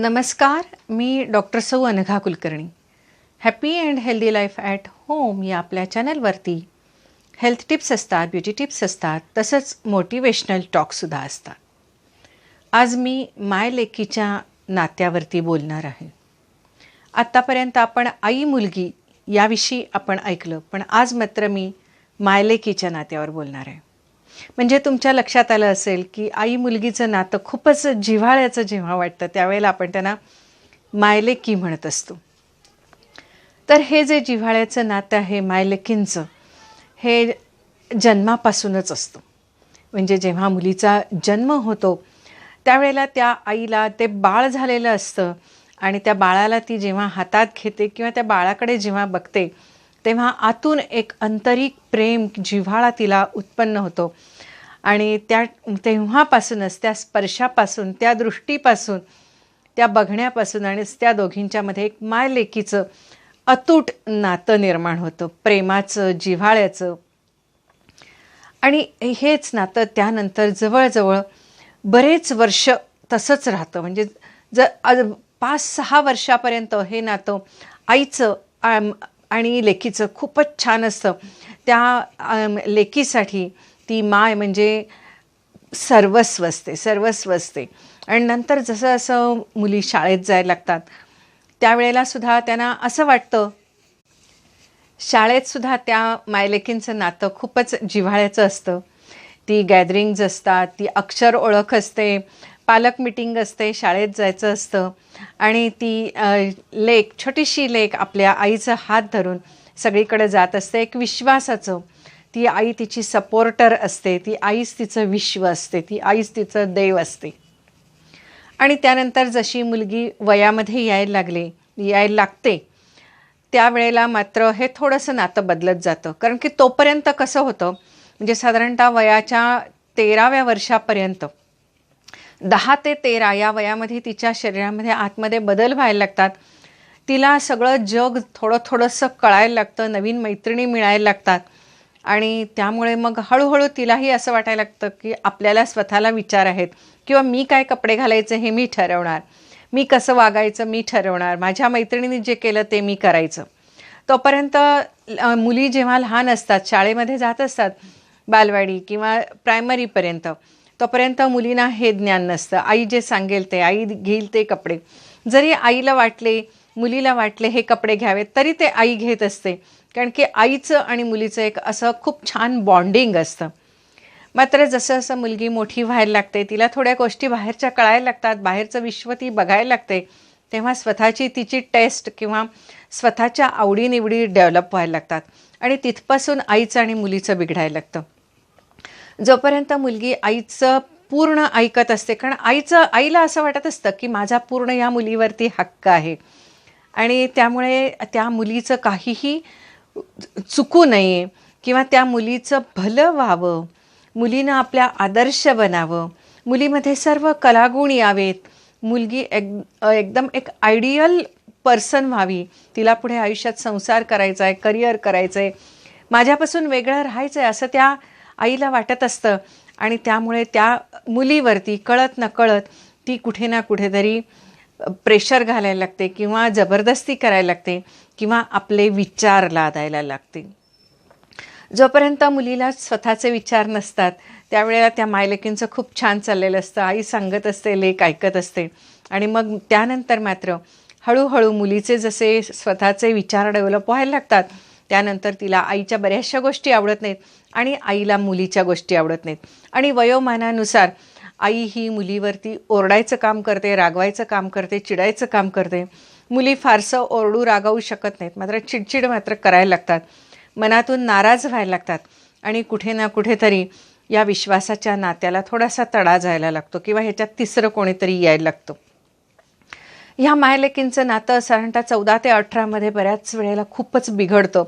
नमस्कार मी डॉक्टर सौ Anagha Kulkarni. Happy and healthy life at home या आपल्या चॅनलवरती हेल्थ टिप्स असतात ब्युटी टिप्स असतात तसंच मोटिवेशनल टॉकसुद्धा असतात. आज मी माय लेकीच्या नात्यावरती बोलणार आहे. आत्तापर्यंत आपण आई मुलगी याविषयी आपण ऐकलं पण आज मात्र मी मायलेकीच्या नात्यावर बोलणार आहे. म्हणजे तुमच्या लक्षात आलं असेल की आई मुलगीचं नातं खूपच जिव्हाळ्याचं जेव्हा वाटतं त्यावेळेला आपण त्यांना मायलेकी म्हणत असतो. तर हे जे जिव्हाळ्याचं नातं आहे मायलेकींचं हे जन्मापासूनच असतं. म्हणजे जेव्हा मुलीचा जन्म होतो त्यावेळेला त्या आईला ते बाळ झालेलं असतं आणि त्या बाळाला ती जेव्हा हातात घेते किंवा त्या बाळाकडे जेव्हा बघते तेव्हा आतून एक आंतरिक प्रेम जिव्हाळा तिला उत्पन्न होतो. आणि त्या तेव्हापासूनच त्या स्पर्शापासून त्या दृष्टीपासून त्या बघण्यापासून आणि त्या दोघींच्यामध्ये एक मायलेकीचं अतूट नातं निर्माण होतं. प्रेमाचं जिव्हाळ्याचं. आणि हेच नातं त्यानंतर जवळजवळ बरेच वर्ष तसंच राहतं. म्हणजे जर पाच सहा वर्षापर्यंत हे नातं आईचं आणि लेकीचं खूपच छान असतं. त्या लेकीसाठी ती माय म्हणजे सर्वस्व असते सर्वस्व असते. आणि नंतर जसं असं मुली शाळेत जायला लागतात त्यावेळेलासुद्धा त्यांना असं वाटतं शाळेतसुद्धा त्या मायलेकींचं नातं खूपच जिव्हाळ्याचं असतं. ती गॅदरिंग्ज असतात ती अक्षर ओळख असते पालक मिटिंग असते शाळेत जायचं असतं. आणि ती लेक छोटीशी लेक आपल्या आईचा हात धरून सगळीकडे जात असते. एक विश्वासाचं ती आई तिची सपोर्टर असते. ती आईच तिचं विश्व असते. ती आईच तिचं देव असते. आणि त्यानंतर जशी मुलगी वयामध्ये यायला लागले यायला लागते त्यावेळेला मात्र हे थोडंसं नातं बदलत जातं. कारण की तोपर्यंत कसं होतं म्हणजे साधारणतः वयाच्या तेराव्या वर्षापर्यंत दहा ते तेरा या वयामध्ये तिच्या शरीरामध्ये आतमध्ये बदल व्हायला लागतात. तिला सगळं जग थोडं थोडंसं कळायला लागतं नवीन मैत्रिणी मिळायला लागतात. आणि त्यामुळे मग हळूहळू तिलाही असं वाटायला लागतं की आपल्याला स्वतःला विचार आहेत. किंवा मी काय कपडे घालायचे हे मी ठरवणार. मी कसं वागायचं मी ठरवणार. माझ्या मैत्रिणींनी जे केलं ते मी करायचं. तोपर्यंत मुली जेव्हा लहान असतात शाळेमध्ये जात असतात बालवाडी किंवा प्रायमरीपर्यंत तोपर्यंत मुलींना हे ज्ञान नसतं. आई जे सांगेल ते आई घेईल ते कपडे. जरी आईला वाटले मुलीला वाटले हे कपडे घ्यावेत तरी ते आई घेत असते. कारण की आईचं आणि मुलीचं एक असं खूप छान बॉन्डिंग असतं. मात्र जसं जसं मुलगी मोठी व्हायला लागते तिला थोड्या गोष्टी बाहेरच्या कळायला लागतात बाहेरचं विश्व ती बघायला लागते तेव्हा स्वतःची तिची टेस्ट किंवा स्वतःच्या आवडीनिवडी डेव्हलप व्हायला लागतात. आणि तिथपासून आईचं आणि मुलीचं बिघडायला लागतं. जोपर्यंत मुलगी आईचं पूर्ण ऐकत असते कारण आईचं आईला असं वाटत असतं की माझा पूर्ण या मुलीवरती हक्क आहे. आणि त्यामुळे त्या मुलीचं काहीही चुकू नये किंवा त्या मुलीचं भलं व्हावं मुलीनं आपल्या आदर्श बनावं मुलीमध्ये सर्व कलागुण यावेत मुलगी एक एकदम एक आयडियल पर्सन व्हावी तिला पुढे आयुष्यात संसार करायचा आहे करिअर करायचं आहे माझ्यापासून वेगळं राहायचं आहे असं त्या आईला वाटत असतं. आणि त्यामुळे त्या मुलीवरती कळत नकळत ती कुठे ना कुठेतरी प्रेशर घालायला लागते किंवा जबरदस्ती करायला लागते किंवा आपले विचार लादायला लागते. जोपर्यंत मुलीला स्वतःचे विचार नसतात त्यावेळेला त्या मायलेकींचं खूप छान चाललेलं असतं. आई सांगत असते लेख ऐकत असते. आणि मग त्यानंतर मात्र हळूहळू मुलीचे जसे स्वतःचे विचार डेव्हलप व्हायला लागतात त्यानंतर तिला आईच्या बऱ्याचशा गोष्टी आवडत नाहीत आणि आईला मुलीच्या गोष्टी आवडत नाहीत. आणि वयोमानानुसार आई ही मुलीवरती ओरडायचं काम करते रागवायचं काम करते चिडायचं काम करते. मुली फारसं ओरडू रागावू शकत नाहीत मात्र चिडचिड मात्र करायला लागतात. मनातून नाराज व्हायला लागतात आणि कुठे ना कुठेतरी या विश्वासाच्या नात्याला थोडासा तडा जायला लागतो किंवा ह्याच्यात तिसरं कोणीतरी यायला लागतं. ह्या मायलेकींचं नातं साधारणतः चौदा ते अठरामध्ये बऱ्याच वेळेला खूपच बिघडतं.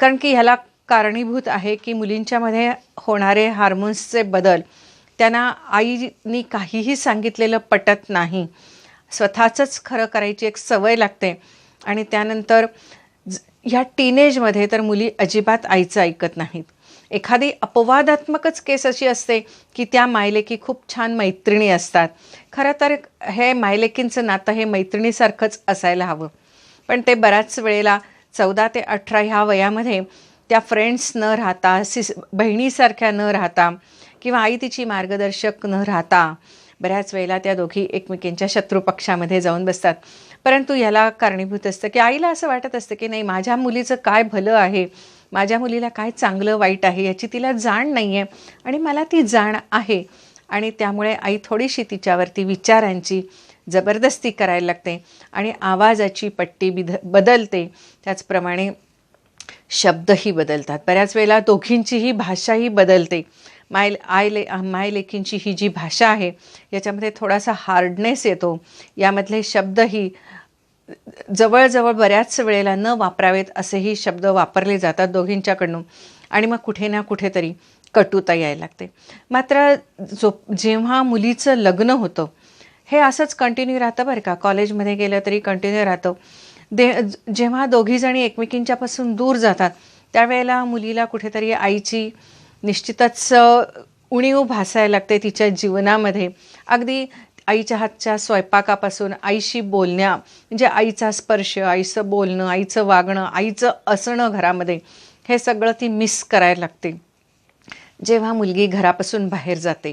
कारण की ह्याला कारणीभूत आहे की मुलींच्यामध्ये होणारे हार्मोन्सचे बदल त्यांना आईनी काहीही सांगितलेलं पटत नाही. स्वतःचंच खरं करायची एक सवय लागते. आणि त्यानंतर ह्या टीनेजमध्ये तर मुली अजिबात आईचं ऐकत नाहीत. एखादी अपवादात्मकच केस अशी असते की त्या मायलेकी खूप छान मैत्रिणी असतात. खरं तर हे मायलेकींचं नातं हे मैत्रिणीसारखंच असायला हवं. पण ते बऱ्याच वेळेला चौदा ते अठरा ह्या वयामध्ये त्या फ्रेंड्स न राहता सिस बहिणीसारख्या न राहता किंवा आई तिची मार्गदर्शक न राहता बऱ्याच वेळेला त्या दोघी एकमेकींच्या शत्रुपक्षामध्ये जाऊन बसतात. परंतु याला कारणीभूत असतं की आईला असं वाटत असतं की नाही माझ्या मुलीचं काय भलं आहे? माझ्या मुलीला काय चांगलं वाईट आहे याची तिला जाण नाही आहे आणि मला ती जाण आहे. आणि त्यामुळे आई थोडीशी तिच्यावरती विचारांची जबरदस्ती करायला लागते आणि आवाजाची पट्टी बिध बदलते. त्याचप्रमाणे शब्दही बदलतात. बऱ्याच वेळेला दोघींचीही भाषाही बदलते. माय आय ले मायलेखींची ही जी भाषा आहे याच्यामध्ये थोडासा हार्डनेस येतो. यामधले शब्दही जवळजवळ बऱ्याच वेळेला न वापरावेत असेही शब्द वापरले जातात दोघींच्याकडून. आणि मग कुठे ना कुठेतरी कटुता यायला लागते. मात्र जो जेव्हा मुलीचं लग्न होतं हे असंच कंटिन्यू राहतं बरं का? कॉलेजमध्ये गेलं तरी कंटिन्यू राहतं. दे जेव्हा दोघीजणी एकमेकींच्यापासून दूर जातात त्यावेळेला मुलीला कुठेतरी आईची निश्चितच उणीव भासायला लागते तिच्या जीवनामध्ये. अगदी आईच्या हातच्या स्वयंपाकापासून आईशी बोलण्या म्हणजे आईचा स्पर्श आईचं बोलणं आईचं वागणं आईचं असणं घरामध्ये हे सगळं ती मिस करायला लागते. जेव्हा मुलगी घरापासून बाहेर जाते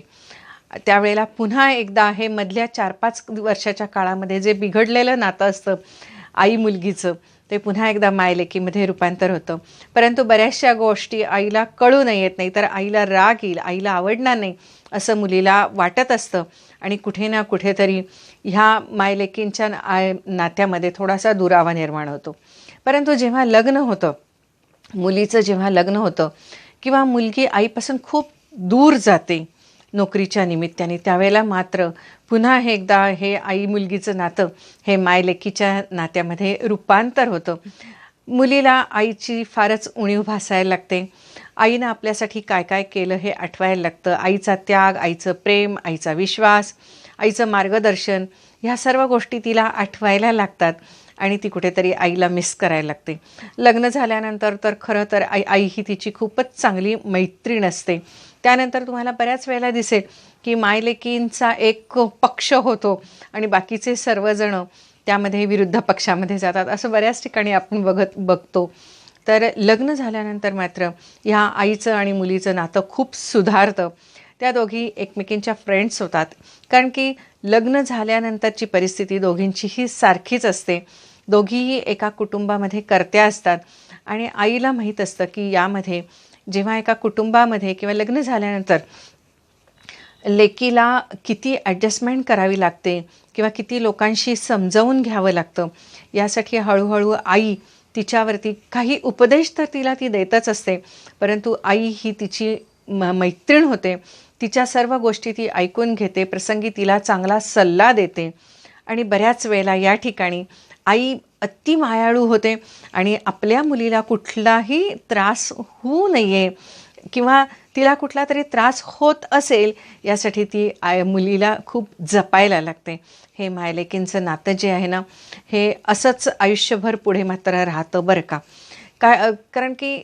त्यावेळेला पुन्हा एकदा हे मधल्या चार पाच वर्षाच्या काळामध्ये जे बिघडलेलं नातं असतं आई मुलगीचं ते पुन्हा एकदा मायलेकीमध्ये रूपांतर होतं. परंतु बऱ्याचशा गोष्टी आईला कळू नाही येत नाही तर आईला राग येईल आईला आवडणार नाही असं मुलीला वाटत असतं. आणि कुठे ना कुठेतरी ह्या मायलेकींच्या आय नात्यामध्ये थोडासा दुरावा निर्माण होतो. परंतु जेव्हा लग्न होतं मुलीचं जेव्हा लग्न होतं किंवा मुलगी आईपासून खूप दूर जाते नोकरीच्या निमित्ताने. त्यावेळेला मात्र पुन्हा एकदा हे आई मुलगीचं नातं हे मायलेकीच्या नात्यामध्ये रूपांतर होतं. मुलीला आईची फारच उणीव भासायला लागते. आईनं आपल्यासाठी काय काय केलं हे आठवायला लागतं. आईचा त्याग आईचं प्रेम आईचा विश्वास आईचं मार्गदर्शन ह्या सर्व गोष्टी तिला आठवायला लागतात. आणि ती कुठेतरी आईला मिस करायला लागते. लग्न झाल्यानंतर तर खरं तर आई आई ही तिची खूपच चांगली मैत्रीण असते. त्यानंतर तुम्हाला बऱ्याच वेळेला दिसेल की मायलेकींचा एक पक्ष होतो आणि बाकीचे सर्वजण त्यामध्ये विरुद्ध पक्षामध्ये जातात. असं बऱ्याच ठिकाणी आपण बघत बघतो. तर लग्न झाल्यानंतर मात्र ह्या आईचं आणि मुलीचं नातं खूप सुधारतं. त्या दोघी एकमेकींच्या फ्रेंड्स होतात. कारण की लग्न झाल्यानंतरची परिस्थिती दोघींचीही सारखीच असते. दोघीही एका कुटुंबामध्ये करत्या असतात. आणि आईला माहीत असतं की यामध्ये जेव्हा एका कुटुंबामध्ये किंवा लग्न झाल्यानंतर लेकीला किती ॲडजस्टमेंट करावी लागते किंवा किती लोकांशी समजावून घ्यावं लागतं यासाठी हळूहळू आई तिच्यावरती काही उपदेश तर तिला ती देतच असते परंतु आई ही तिची म मैत्रीण होते. तिच्या सर्व गोष्टी ती ऐकून घेते प्रसंगी तिला चांगला सल्ला देते. आणि बऱ्याच वेळेला या ठिकाणी आई अति मायाळू होते आणि आपल्या मुलीला कुठलाही त्रास होऊ नये किंवा तिला कुठला तरी त्रास होत असेल यासाठी ती आय मुलीला खूप जपायला लागते. हे मायलेकींचं नातं जे आहे ना हे असंच आयुष्यभर पुढे मात्र राहतं बरं का. काय कारण की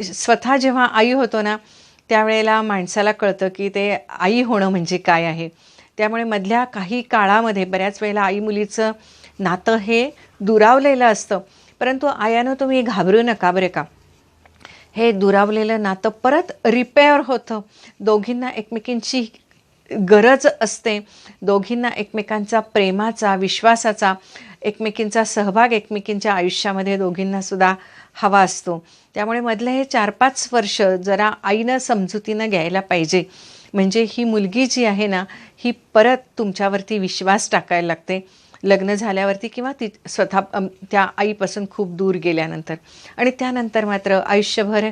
स्वतः जेव्हा आई होतो ना त्यावेळेला माणसाला कळतं की ते आई होणं म्हणजे काय आहे. त्यामुळे मधल्या काही काळामध्ये बऱ्याच वेळेला आई मुलीचं नातं हे दुरावलेलं असतं. परंतु आयानं तुम्ही घाबरू नका बरे का. हे दुरावलेलं नातं परत रिपेअर होतं. दोघींना एकमेकींची गरज असते. दोघींना एकमेकांचा प्रेमाचा विश्वासाचा एकमेकींचा सहभाग एकमेकींच्या आयुष्यामध्ये दोघींना सुद्धा हवा असतो. त्यामुळे मधले हे चार पाच वर्ष जरा आईनं समजुतीनं घ्यायला पाहिजे. म्हणजे ही मुलगी जी आहे ना ही परत तुमच्यावरती विश्वास टाकायला लागते. लग्न झाल्यावरती किंवा ती स्वतः त्या आईपासून खूप दूर गेल्यानंतर. आणि त्यानंतर मात्र आयुष्यभर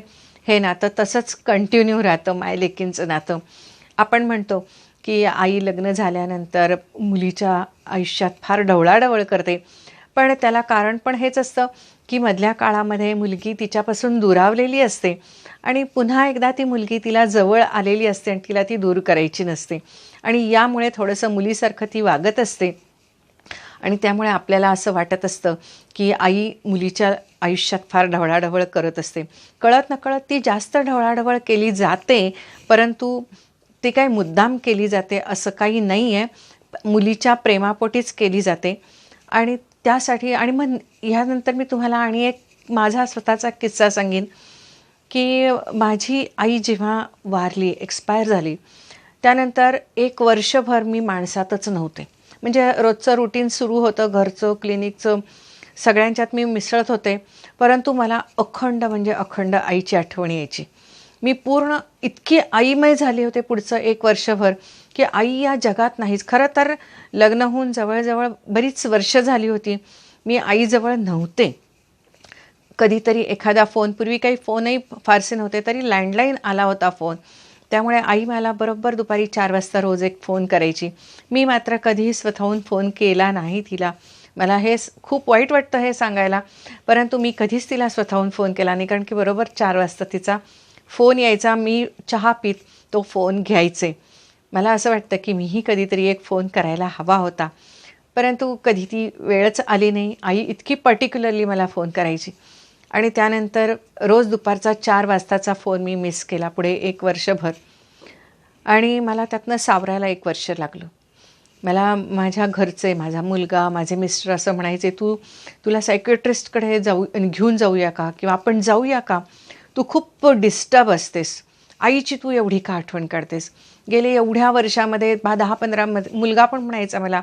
हे नातं तसंच कंटिन्यू राहतं मायलेकींचं नातं. आपण म्हणतो की आई लग्न झाल्यानंतर मुलीच्या आयुष्यात फार ढवळाढवळ करते. पण त्याला कारण पण हेच असतं की मधल्या काळामध्ये मुलगी तिच्यापासून दुरावलेली असते आणि पुन्हा एकदा ती मुलगी तिला जवळ आलेली असते आणि तिला ती दूर करायची नसते. आणि यामुळे थोडंसं मुलीसारखं ती वागत असते. आणि त्यामुळे आपल्याला असं वाटत असतं की आई मुलीच्या आयुष्यात फार ढवळाढवळ करत असते. कळत नकळत ती जास्त ढवळाढवळ केली जाते परंतु ती काही मुद्दाम केली जाते असं काही नाही आहे मुलीच्या प्रेमापोटीच केली जाते. आणि त्यासाठी आणि मग ह्यानंतर मी तुम्हाला आणि एक माझा स्वतःचा किस्सा सांगेन की माझी आई जेव्हा वारली एक्सपायर झाली त्यानंतर एक वर्षभर मी माणसातच नव्हते. म्हणजे रोजचं रुटीन सुरू होतं घरचं क्लिनिकचं सगळ्यांच्यात मी मिसळत होते. परंतु मला अखंड म्हणजे अखंड आईची आठवण यायची. मी पूर्ण इतकी आईमय झाली होते पुढचं एक वर्षभर की आई या जगात नाहीच. खरं तर लग्न होऊन जवळजवळ बरीच वर्ष झाली होती. मी आईजवळ नव्हते. कधीतरी एखादा फोन पूर्वी काही फोनही फारसे नव्हते तरी लँडलाईन आला होता फोन त्यामुळे आई मला बरोबर दुपारी चार वाजता रोज एक फोन करायची. मी मात्र कधीही स्वतःहून फोन केला नाही तिला. मला हे खूप वाईट वाटतं हे सांगायला. परंतु मी कधीच तिला स्वतःहून फोन केला नाही. कारण की बरोबर चार वाजता तिचा फोन यायचा. मी चहा पीत तो फोन घ्यायचे. मला असं वाटतं की मीही कधीतरी एक फोन करायला हवा होता. परंतु कधी ती वेळच आली नाही. आई इतकी पर्टिक्युलरली मला फोन करायची. आणि त्यानंतर रोज दुपारचा चार वाजताचा फोन मी मिस केला पुढे एक वर्षभर. आणि मला त्यातनं सावरायला एक वर्ष लागलं. मला माझ्या घरचे माझा मुलगा माझे मिस्टर असं म्हणायचे तू तुला सायकेट्रिस्टकडे जाऊ घेऊन जाऊया का? किंवा आपण जाऊया का? तू खूप डिस्टर्ब असतेस. आईची तू एवढी का आठवण काढतेस? गेले एवढ्या वर्षामध्ये बा दहा पंधरामध्ये मुलगा पण म्हणायचा मला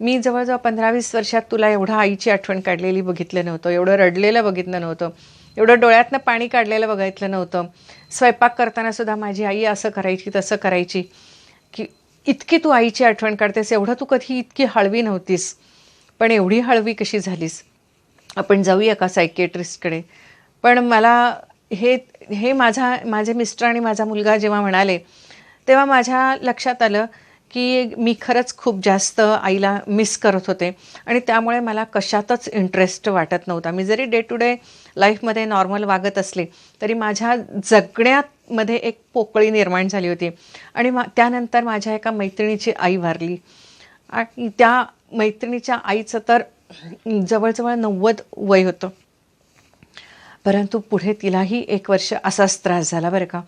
मी जवळजवळ पंधरा वीस वर्षात तुला एवढं आईची आठवण काढलेली बघितलं नव्हतं. एवढं रडलेलं बघितलं नव्हतं. एवढं डोळ्यातनं पाणी काढलेलं बघितलं नव्हतं. स्वयंपाक करताना सुद्धा माझी आई असं करायची तसं करायची की इतकी तू आईची आठवण काढतेस एवढं तू कधी इतकी हळवी नव्हतीस. पण एवढी हळवी कशी झालीस? आपण जाऊया का सायकेट्रिस्टकडे पण मला हे हे माझा माझे मिस्टर आणि माझा मुलगा जेव्हा म्हणाले तेव्हा माझ्या लक्षात आलं की मी खरंच खूप जास्त आईला मिस करत होते. आणि त्यामुळे मला कशातच इंटरेस्ट वाटत नव्हता. मी जरी डे टू डे लाईफमध्ये नॉर्मल वागत असले तरी माझ्या जगण्यामध्ये एक पोकळी निर्माण झाली होती. आणि मा त्यानंतर माझ्या एका मैत्रिणीची आई वारली. आणि त्या मैत्रिणीच्या आईचं तर जवळजवळ नव्वद वय होतं. परंतु पुढे तिलाही एक वर्ष असाच त्रास झाला बरं का.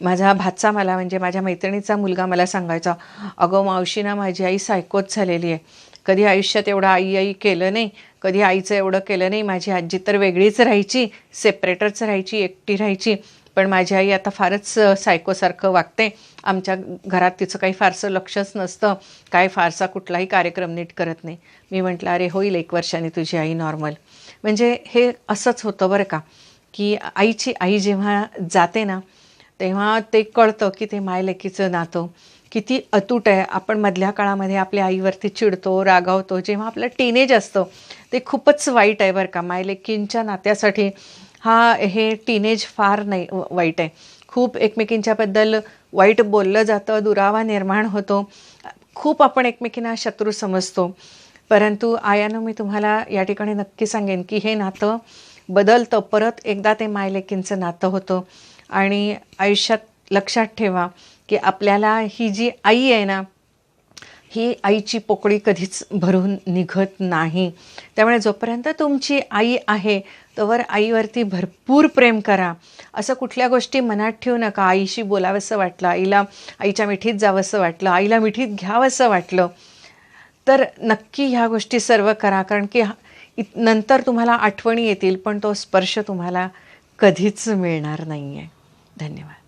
माझा भाचा मला म्हणजे माझ्या मैत्रिणीचा मुलगा मला सांगायचा अगं मावशीना माझी आई सायकोच झालेली आहे. कधी आयुष्यात एवढं आई आई केलं नाही कधी आईचं एवढं केलं नाही माझी आजी तर वेगळीच राहायची सेपरेटच राहायची एकटी राहायची. पण माझी आई आता फारच सायकोसारखं वागते. आमच्या घरात तिचं काही फारसं लक्षच नसतं. काय फारसा कुठलाही कार्यक्रम नीट करत नाही. मी म्हटलं अरे होईल एक वर्षाने तुझी आई नॉर्मल म्हणजे हे असंच होतं बरं का की आईची आई जेव्हा जाते ना तेव्हा ते कळतं की ते मायलेकीचं नातं किती अतूट आहे. आपण मधल्या काळामध्ये आपल्या आईवरती चिडतो रागावतो जेव्हा आपलं टीनेज असतं ते खूपच वाईट आहे बरं का. मायलेकींच्या नात्यासाठी हा हे टीनेज फार नाही वाईट आहे. खूप एकमेकींच्याबद्दल वाईट बोललं जातं दुरावा निर्माण होतो. खूप आपण एकमेकींना शत्रू समजतो. परंतु आयानं मी तुम्हाला या ठिकाणी नक्की सांगेन की हे नातं बदलतं. परत एकदा ते मायलेकींचं नातं होतं. आणि आयुष्यात लक्षात ठेवा की आपल्याला ही जी आई आहे ना ही आईची पोकळी कधीच भरून निघत नाही. त्यामुळे जोपर्यंत तुमची आई आहे तोवर आईवरती भरपूर प्रेम करा. असं कुठल्या गोष्टी मनात ठेवू नका. आईशी बोलावंसं वाटलं आईला आईच्या मिठीत जावंसं वाटलं आईला मिठीत घ्यावंसं वाटलं तर नक्की ह्या गोष्टी सर्व करा कारण की नंतर तुम्हाला आठवणी येतील पण तो स्पर्श तुम्हाला कधीच मिळणार नाही आहे धन्यवाद.